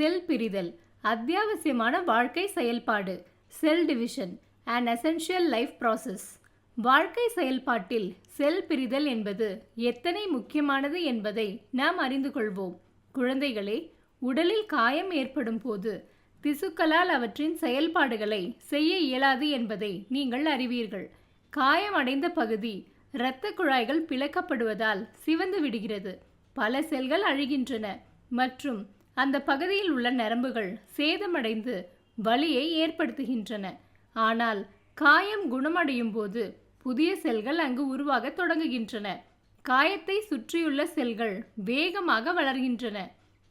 செல் பிரிதல் அத்தியாவசியமான வாழ்க்கை செயல்பாடு cell division and essential life process வாழ்க்கை செயல்பாட்டில் செல் பிரிதல் என்பது எத்தனை முக்கியமானது என்பதை நாம் அறிந்து கொள்வோம். குழந்தைகளே உடலில் காயம் ஏற்படும் போது திசுக்களால் அவற்றின் செயல்பாடுகளை செய்ய இயலாது என்பதை நீங்கள் அறிவீர்கள். காயமடைந்த பகுதி இரத்த குழாய்கள் பிளக்கப்படுவதால் சிவந்து விடுகிறது. பல செல்கள் அழிகின்றன மற்றும் அந்த பகுதியில் உள்ள நரம்புகள் சேதமடைந்து வலியை ஏற்படுத்துகின்றன. ஆனால் காயம் குணமடையும் போது புதிய செல்கள் அங்கு உருவாகத் தொடங்குகின்றன. காயத்தை சுற்றியுள்ள செல்கள் வேகமாக வளர்கின்றன.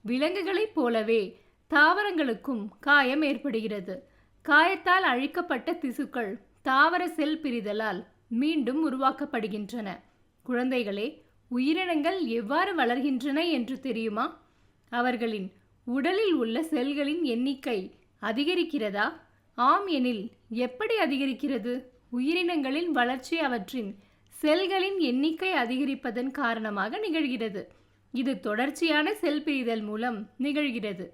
விலங்குகளைப் போலவே தாவரங்களுக்கும் காயம் ஏற்படுகிறது. காயத்தால் அழிக்கப்பட்ட திசுக்கள் தாவர செல் பிரிதலால் மீண்டும் உருவாக்கப்படுகின்றன. குழந்தைகளே உயிரினங்கள் எவ்வாறு வளர்கின்றன என்று தெரியுமா? அவர்களின் உடலில் உள்ள செல்களின் எண்ணிக்கை அதிகரிக்கிறதா? ஆம் எனில் எப்படி அதிகரிக்கிறது? உயிரினங்களின் வளர்ச்சி அவற்றின் செல்களின் எண்ணிக்கை அதிகரிப்பதன் காரணமாக நிகழ்கிறது. இது தொடர்ச்சியான செல் பிரிதல் மூலம் நிகழ்கிறது.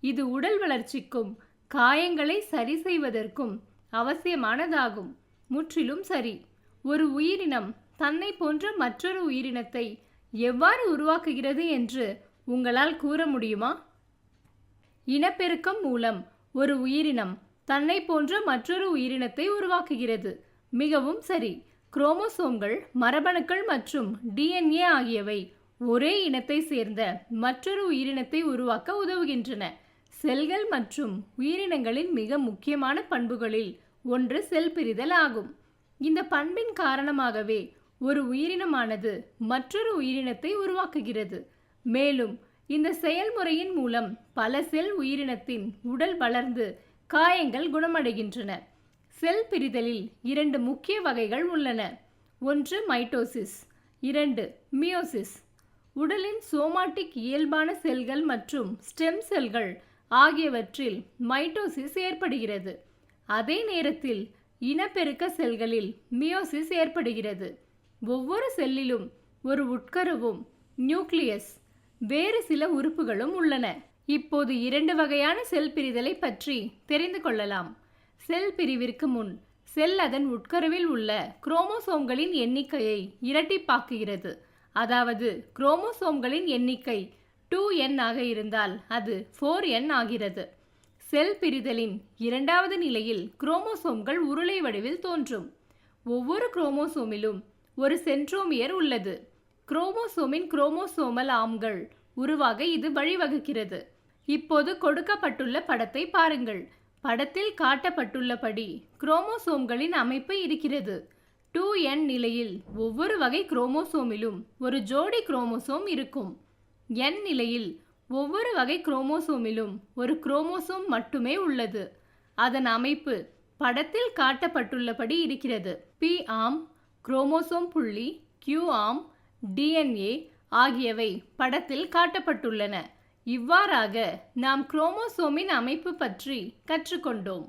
இது உடல் வளர்ச்சிக்கும் காயங்களை சரி செய்வதற்கும் அவசியமானதாகும். முற்றிலும் சரி. ஒரு உயிரினம் தன்னை போன்ற மற்றொரு உயிரினத்தை எவ்வாறு உருவாக்குகிறது என்று உங்களால் கூற முடியுமா? இனப்பெருக்கம் மூலம் ஒரு உயிரினம் தன்னை போன்ற மற்றொரு உயிரினத்தை உருவாக்குகிறது. மிகவும் சரி. குரோமோசோம்கள் மரபணுக்கள் மற்றும் டிஎன்ஏ ஆகியவை ஒரே இனத்தை சேர்ந்த மற்றொரு உயிரினத்தை உருவாக்க உதவுகின்றன. செல்கள் மற்றும் உயிரினங்களின் மிக முக்கியமான பண்புகளில் ஒன்று செல் பிரிதல் ஆகும். இந்த பண்பின் காரணமாகவே ஒரு உயிரினமானது மற்றொரு உயிரினத்தை உருவாக்குகிறது. மேலும் இந்த செயல்முறையின் மூலம் பல செல் உயிரினத்தின் உடல் வளர்ந்து காயங்கள் குணமடைகின்றன. செல் பிரிதலில் இரண்டு முக்கிய வகைகள் உள்ளன. ஒன்று மைட்டோசிஸ் இரண்டு மியோசிஸ். உடலின் சோமாட்டிக் இயல்பான செல்கள் மற்றும் ஸ்டெம் செல்கள் ஆகியவற்றில் மைட்டோசிஸ் ஏற்படுகிறது. அதே நேரத்தில் இனப்பெருக்க செல்களில் மியோசிஸ் ஏற்படுகிறது. ஒவ்வொரு செல்லிலும் ஒரு உட்கருவும் நியூக்ளியஸ் வேறு சில உறுப்புகளும் உள்ளன. இப்போது இரண்டு வகையான செல் பிரிதலை பற்றி தெரிந்து கொள்ளலாம். செல் பிரிவிற்கு முன் செல் அதன் உட்கருவில் உள்ள குரோமோசோம்களின் எண்ணிக்கையை இரட்டிப்பாக்குகிறது. அதாவது குரோமோசோம்களின் எண்ணிக்கை டூ என் ஆக இருந்தால் அது ஃபோர் என் ஆகிறது. செல் பிரிதலின் இரண்டாவது நிலையில் குரோமோசோம்கள் உருளை வடிவில் தோன்றும். ஒவ்வொரு குரோமோசோமிலும் ஒரு சென்ட்ரோமியர் உள்ளது. குரோமோசோமின் குரோமோசோமல் ஆம்கள் உருவாக இது வழிவகுக்கிறது. இப்போது கொடுக்கப்பட்டுள்ள படத்தை பாருங்கள். படத்தில் காட்டப்பட்டுள்ளபடி குரோமோசோம்களின் அமைப்பு இருக்கிறது. டூ என் நிலையில் ஒவ்வொரு வகை குரோமோசோமிலும் ஒரு ஜோடி குரோமோசோம் இருக்கும். என் நிலையில் ஒவ்வொரு வகை குரோமோசோமிலும் ஒரு குரோமோசோம் மட்டுமே உள்ளது. அதன் அமைப்பு படத்தில் காட்டப்பட்டுள்ளபடி இருக்கிறது. பி ஆம் குரோமோசோம் புள்ளி கியூ ஆம் டிஎன்ஏ ஆகியவை படத்தில் காட்டப்பட்டுள்ளன. இவ்வாறாக நாம் குரோமோசோமின் அமைப்பு பற்றி கற்றுக்கொண்டோம்.